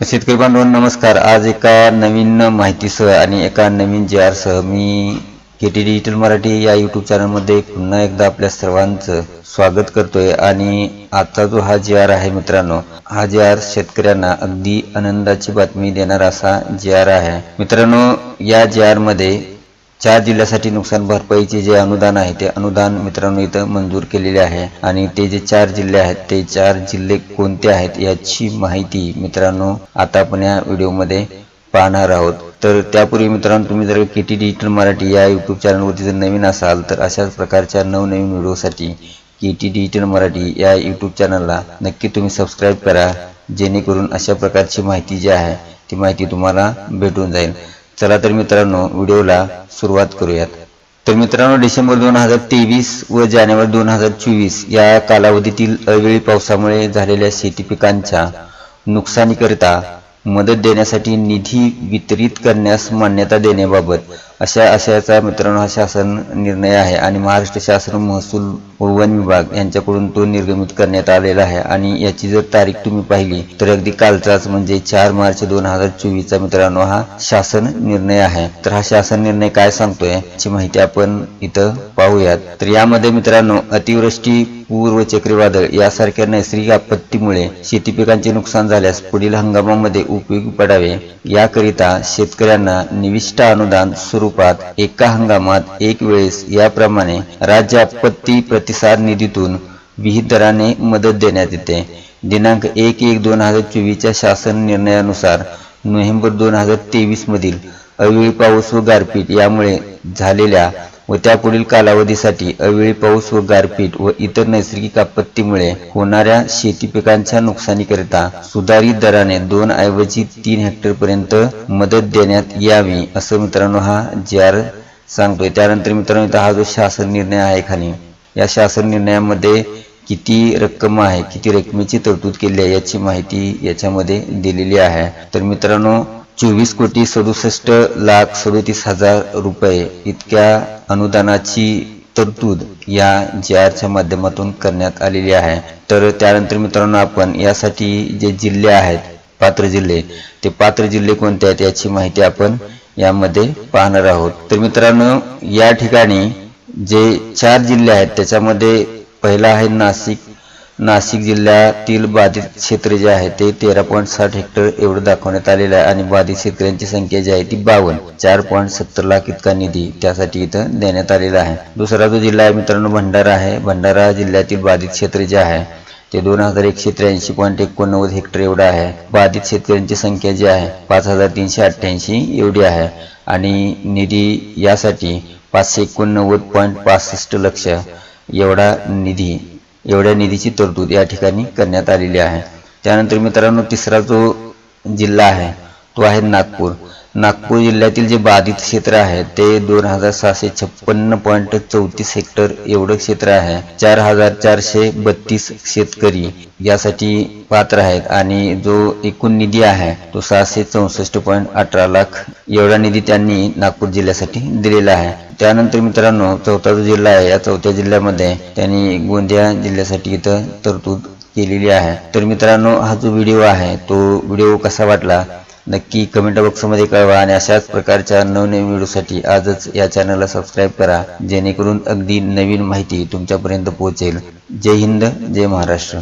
शेतकरी बांधवांनो नमस्कार. आज एका नवीन माहितीसह आणि एका नवीन जे आरसह मी के टी डिजिटल मराठी या यूट्यूब चॅनलमध्ये पुन्हा एकदा आपल्या सर्वांचं स्वागत करतोय. आणि आजचा जो हा जे आर आहे मित्रांनो हा जे आर शेतकऱ्यांना अगदी आनंदाची बातमी देणारा असा जे आर आहे. मित्रांनो या जे आरमध्ये चार जिल्ह्यासाठी नुकसान भरपाईचे जे अनुदान आहे ते अनुदान मित्रांनो इथं मंजूर केलेले आहे. आणि ते जे चार जिल्हे आहेत ते चार जिल्हे कोणते आहेत याची माहिती मित्रांनो आता आपण या व्हिडिओमध्ये पाहणार आहोत. तर त्यापूर्वी मित्रांनो तुम्ही जर के टी डिजिटल मराठी या यूट्यूब चॅनलवरती जर नवीन असाल तर अशाच प्रकारच्या नवनवीन व्हिडिओसाठी के टी डिजिटल मराठी या यूट्यूब चॅनलला नक्की तुम्ही सबस्क्राईब करा. जेणेकरून अशा प्रकारची माहिती जी आहे ती माहिती तुम्हाला भेटून जाईल. चला तर मित्रांनो व्हिडिओला सुरुवात करूयात. तर मित्रांनो डिसेंबर दोन हजार तेवीस व जानेवारी दोन हजार चोवीस या कालावधीतील अवेळी पावसामुळे झालेल्या शेती पिकांच्या नुकसानीकरिता मदत देण्यासाठी निधी वितरित करण्यास मान्यता देण्याबाबत अशा आशयाचा मित्रांनो हा शासन निर्णय आहे. आणि महाराष्ट्र शासन महसूल व वन विभाग यांच्याकडून तो निर्गमित करण्यात आलेला आहे. आणि याची जर तारीख तुम्ही पाहिली तर अगदी कालचाच म्हणजे चार मार्च दोन हजार चोवीसचा मित्रांनो हा शासन निर्णय आहे. तर हा शासन निर्णय काय सांगतोय याची माहिती आपण इथं पाहूयात. तर यामध्ये मित्रांनो अतिवृष्टी पूर व चक्रीवादळ यासारख्या नैसर्गिक आपत्तीमुळे शेती पिकांचे नुकसान झाल्यास पुढील हंगामामध्ये उपयोगी पडावे. याकरिता शेतकऱ्यांना निविष्ट अनुदान सुरू स्वरूपात एका हंगामात एक वेळेस याप्रमाणे राज्य आपत्ती प्रतिसाद निधीतून विहित दराने मदत देण्यात येते. दिनांक एक एक दोन हजार चोवीसच्या शासन निर्णयानुसार नोव्हेंबर दोन हजार तेवीस मधील अवेळी पाऊस व गारपीट यामुळे झालेल्या व त्यापुढील कालावधीसाठी अवेळी पाऊस व गारपीट व इतर नैसर्गिक आपत्तीमुळे होणाऱ्या शेती पिकांच्या नुकसानीकरिता सुधारित दराने दोन ऐवजी तीन हेक्टर पर्यंत मदत देण्यात यावी असं मित्रांनो हा जे आर सांगतोय. त्यानंतर मित्रांनो इथं हा जो शासन निर्णय आहे खाली या शासन निर्णयामध्ये किती रक्कम आहे किती रकमेची तरतूद केली आहे याची माहिती याच्यामध्ये दिलेली आहे. तर मित्रांनो चोवीस कोटी सदुसष्ट लाख सदोतीस हजार रुपये इतक्या अनुदानाची तरतूद या जी आरच्या माध्यमातून करण्यात आलेली आहे. तर त्यानंतर मित्रांनो आपण यासाठी जे जिल्हे आहेत पात्र जिल्हे ते पात्र जिल्हे कोणते आहेत याची माहिती आपण यामध्ये पाहणार आहोत. तर मित्रांनो या ठिकाणी जे चार जिल्हे आहेत त्याच्यामध्ये पहिला आहे नाशिक नाशिक जिल्ह्यातील बाधित क्षेत्र जे आहे ते तेरा पॉईंट साठ हेक्टर एवढं दाखवण्यात आलेलं आहे आणि बाधित शेतकऱ्यांची संख्या जी आहे ती बावन्न चार पॉईंट सत्तर लाख इतका निधी त्यासाठी इथं देण्यात आलेला आहे. दुसरा जो जिल्हा आहे मित्रांनो भंडारा आहे. भंडारा जिल्ह्यातील बाधित क्षेत्र जे आहे ते दोन हजार एकशे त्र्याऐंशी पॉईंट एकोणनव्वद हेक्टर एवढं आहे. बाधित शेतकऱ्यांची संख्या जी आहे पाच हजार तीनशे अठ्ठ्याऐंशी एवढी आहे आणि निधी यासाठी पाचशे एकोणनव्वद पॉईंट पासष्ट लक्ष एवढा निधी एवढ्या निधीची तरतूद या ठिकाणी करण्यात आलेली आहे. त्यानंतर मित्रांनो तिसरा जो जिल्हा आहे तो आहे नागपूर. नागपूर जिल्ह्यातील जे बाधित क्षेत्र आहे ते दोन हजार सहाशे छप्पन्न पॉईंट चौतीस हेक्टर एवढं क्षेत्र आहे. चार हजार चारशे बत्तीस शेतकरी यासाठी पात्र आहेत आणि जो एकूण निधी आहे तो सहाशे चौसष्ट पॉईंट अठरा लाख एवढा निधी त्यांनी नागपूर जिल्ह्यासाठी दिलेला आहे. त्यानंतर मित्रांनो चौथा जो जिल्हा आहे या चौथ्या जिल्ह्यामध्ये त्यांनी गोंदिया जिल्ह्यासाठी इथं तरतूद केलेली आहे. तर मित्रांनो हा जो व्हिडिओ आहे तो व्हिडिओ कसा वाटला? नक्की कमेंट बॉक्समध्ये कळवा आणि अशाच प्रकारच्या नवनवीन व्हिडिओसाठी आजच या चॅनलला सबस्क्राईब करा जेणेकरून अगदी नवीन माहिती तुमच्यापर्यंत पोहोचेल. जय हिंद जय महाराष्ट्र.